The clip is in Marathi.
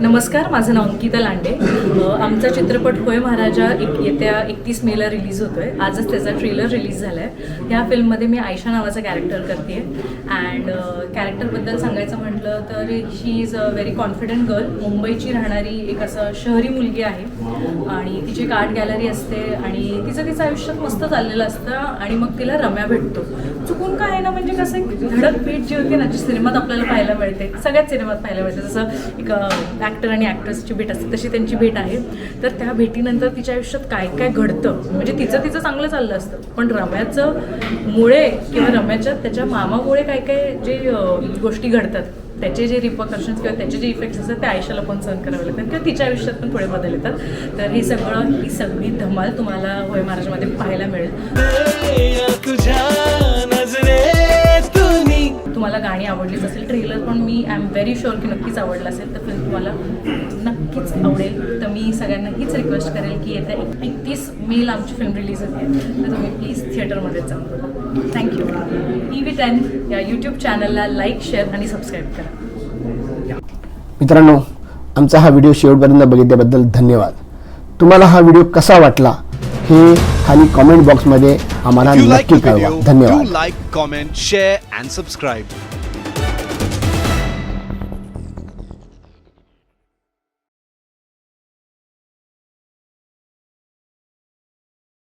नमस्कार माझं नाव अंकिता लांडे. आमचा चित्रपट होय महाराजा एक येत्या एकतीस मेला रिलीज होतो आहे आजच त्याचा ट्रेलर रिलीज झाला आहे त्या फिल्ममध्ये मी आयशा नावाचा कॅरेक्टर करते आहे अँड कॅरेक्टरबद्दल सांगायचं म्हटलं तर ही is a very confident girl मुंबईची राहणारी एक असं शहरी मुलगी आहे. आणि तिची एक आर्ट गॅलरी असते आणि तिचं तिचं आयुष्यात मस्त चाललेलं असतं आणि मग तिला रम्या भेटतो. चुकून काय आहे ना म्हणजे कसं एक धडक भेट जी होती ना जी सिनेमात आपल्याला पाहायला मिळते. सगळ्याच सिनेमात पाहायला मिळते. जसं एक ॲक्टर आणि ॲक्ट्रेसची भेट असते तशी त्यांची भेट आहे. तर त्या भेटीनंतर तिच्या आयुष्यात काय काय घडतं? म्हणजे तिचं तिचं चांगलं चाललं असतं. पण रम्याचं मुळे किंवा रम्याच्या त्याच्या मामामुळे काय काय जे गोष्टी घडतात. त्याचे जे रिपकर्शन्स किंवा त्याचे जे इफेक्ट्स असतात ते आयुष्याला पण सहन करावे लागतात किंवा तिच्या आयुष्यात पण थोडे बदल येतात. तर हे सगळं ही सगळी धमाल तुम्हाला होय महाराजमध्ये पाहायला मिळेल. तुम्हाला गाणी आवडलीच असेल ट्रेलर पण मी आय एम व्हेरी शुअर की नक्कीच आवडलं असेल तर फिल्म तुम्हाला नक्कीच आवडेल. मी सगळ्यांना हीच रिक्वेस्ट करेल की येत्या एकतीस मेला आमची फिल्म रिलीज होते. तर तुम्ही प्लीज थिएटरमध्येच जाऊन thank you T V ten या यूट्यूब चॅनलला लाईक शेअर आणि सबस्क्राईब करा. मित्रांनो आमचा हा व्हिडिओ शेवटपर्यंत बघितल्याबद्दल धन्यवाद. तुम्हाला हा व्हिडिओ कसा वाटला हे खाली कॉमेंट बॉक्समध्ये आम्हाला नक्की कळवा. धन्यवाद. like, comment, share and subscribe.